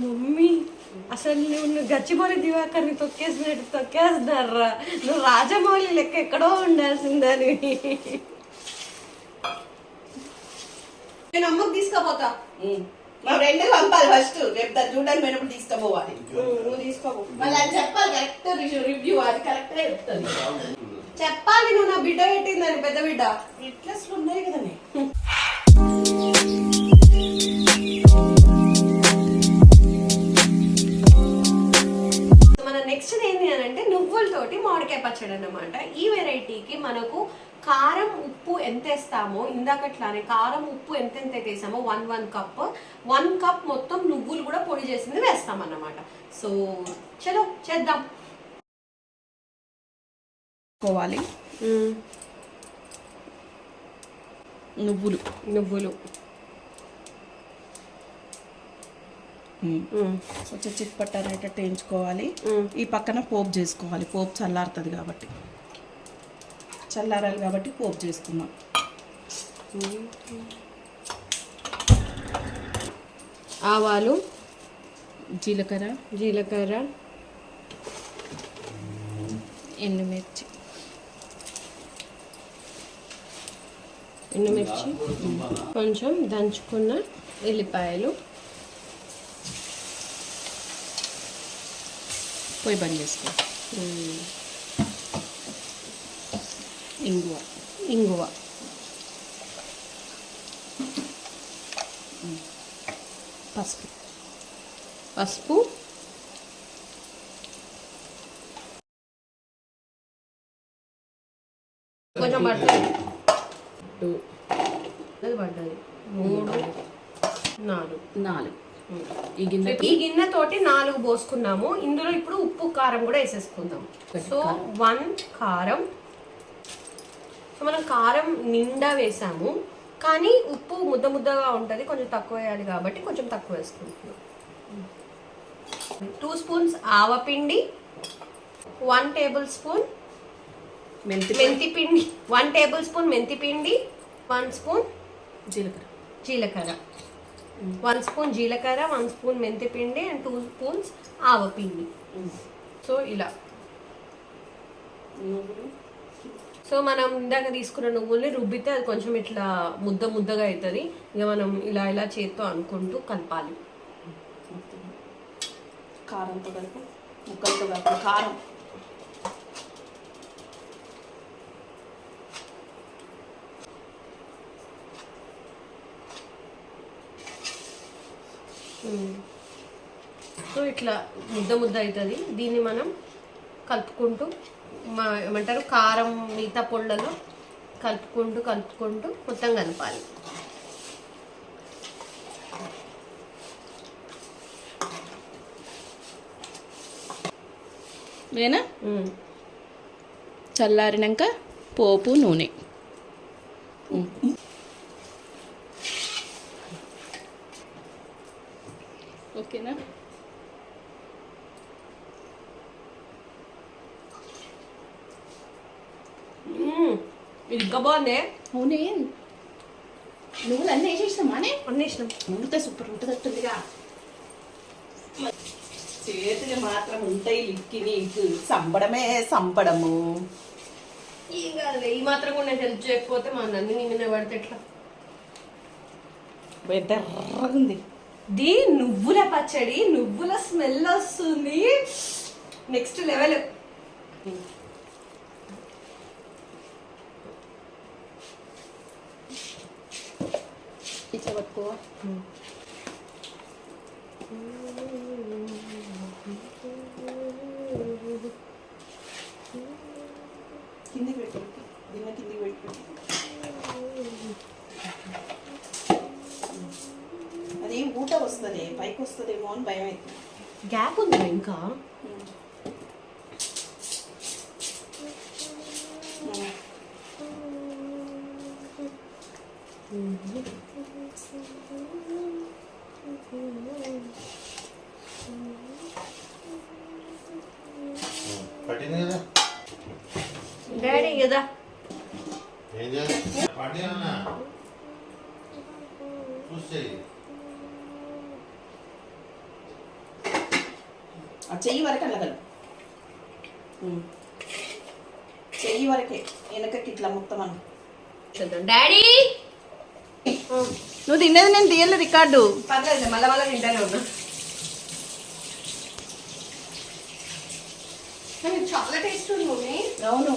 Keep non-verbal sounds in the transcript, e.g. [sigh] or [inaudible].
Mummy అసలు నువ్వు నువ్వు గచ్చిబౌలి దివాకర్ని తొక్కేసినట్టు తొక్కేస్తున్నారా? నువ్వు రాజమౌళి లెక్క ఎక్కడో ఉండాల్సిందని నేను అమ్మకు తీసుకోపోతా. మా ఫ్రెండ్ పంపాలి ఫస్ట్ రేపు దాన్ని చూడడానికి పోయినప్పుడు తీసుకుపోవాలి. నువ్వు తీసుకోపో. మళ్ళీ అది చెప్పాలి కరెక్ట్ రివ్యూ అది కరెక్ట్ చెప్తుంది చెప్పాలి నువ్వు నా బిడ్డ పెట్టిందని పెద్ద బిడ్డ. ఇట్లస్ ఉన్నాయి కదనే. [laughs] నువ్వులతోటి మామిడికాయ పచ్చడి అన్నమాట. ఈ వెరైటీకి మనకు కారం ఉప్పు ఎంత వేస్తామో ఇందాకట్లానే కారం ఉప్పు ఎంత ఎంత వేసామో one one cup. One cup మొత్తం నువ్వులు కూడా పొడి చేసింది వేస్తాం అన్నమాట సో చలో చేద్దాం. నువ్వులు. నువ్వులు. కొంచెం చిట్పట్ట అనేటట్టు వేయించుకోవాలి. ఈ పక్కన పోపు చేసుకోవాలి. పోపు చల్లారుతుంది కాబట్టి. చల్లారాలి కాబట్టి పోపు చేసుకుందాం. ఆవాలు జీలకర్ర జీలకర్ర ఎండుమిర్చి. ఎండుమిర్చి. కొంచెం దంచుకున్న ఎల్లిపాయలు. పొయ్యి బంద్ చేసుకో ఇంగువ ఇంగువ పసుపు పసుపు కొంచెం పడుతుంది. పడ్డది మూడు. నాలుగు. నాలుగు. ఈ గిన్నె ఈ గిన్నె తోటి నాలుగు పోసుకున్నాము. ఇందులో ఇప్పుడు ఉప్పు కారం కూడా వేసేసుకుందాం. సో వన్ కారం. సో మనం కారం నిండా వేసాము. కానీ ఉప్పు ముద్ద ముద్దగా ఉంటుంది. కొంచెం తక్కువ వేయాలి కాబట్టి కొంచెం తక్కువ వేసుకుంటున్నాం. టూ స్పూన్స్ ఆవపిండి వన్ టేబుల్ స్పూన్ మెంతి మెంతి పిండి. వన్ టేబుల్ స్పూన్ మెంతి పిండి. వన్ స్పూన్ జీలకర్ర. జీలకర్ర. వన్ స్పూన్ జీలకర్ర వన్ స్పూన్ మెంతిపిండి అండ్ టూ స్పూన్స్ ఆవపిండి. సో ఇలా. సో మనం ఇందాక తీసుకున్న నువ్వుల్ని రుబ్బితే అది కొంచెం ఇట్లా ముద్ద ముద్దగా అవుతుంది ఇక మనం ఇలా ఇలా చేత్తో అనుకుంటూ కలపాలి. కారంతో కలిపి ముక్కలతో కలిపి కారం. సో ఇట్లా ముద్ద ముద్ద అవుతుంది. దీన్ని మనం కలుపుకుంటూ మా ఏమంటారు కారం మిగతా పొళ్ళలో కలుపుకుంటూ కలుపుకుంటూ మొత్తం కలపాలి. ఉమ్. చల్లారినాక పోపు నూనె. ఓకేనా. ఇది ఇంకా బాగుంది. అవునే. నువ్వులు అన్నీ వేసేసినామానే అన్నీ ఇష్టం ఉంటే సూపర్ ఉంటుందట్టుందిగా. చేతులు మాత్రం ఉంటాయి లిక్కి నీకు. సంబడమే సంబడము. ఏం కాదులే ఈ మాత్రం కూడా నేను హెల్ప్ చేయకపోతే మా నందిని మీద పడితే ఎట్లా? బెదర్రగుంది. ది నువ్వుల పచ్చడి నువ్వుల స్మెల్ వస్తుంది. నెక్స్ట్ లెవెల్ పట్టుకో కిందికి పెట్టు. గిన్నె కిందికి పెట్టు. ఊట వస్తుంది పైకి వస్తుందేమో అని భయం అవుతుంది గ్యాప్ ఉంది ఇంకా. పట్టింది కదా? డాడీ కదా? ఏం చేయాలి? పట్టినా చూస్తే ఆ చెయ్యి వరకు అల్లగలు ఉమ్. చెయ్యి వరకే వెనకకి ఇట్లా మొత్తం అని. డాడీ! నువ్వు తినేది నేను తీయలే రికార్డు. పర్లేదు మళ్ళీ మళ్ళీ తింటానే ఉన్నా. కానీ చాలా టేస్ట్ ఉంది అవును.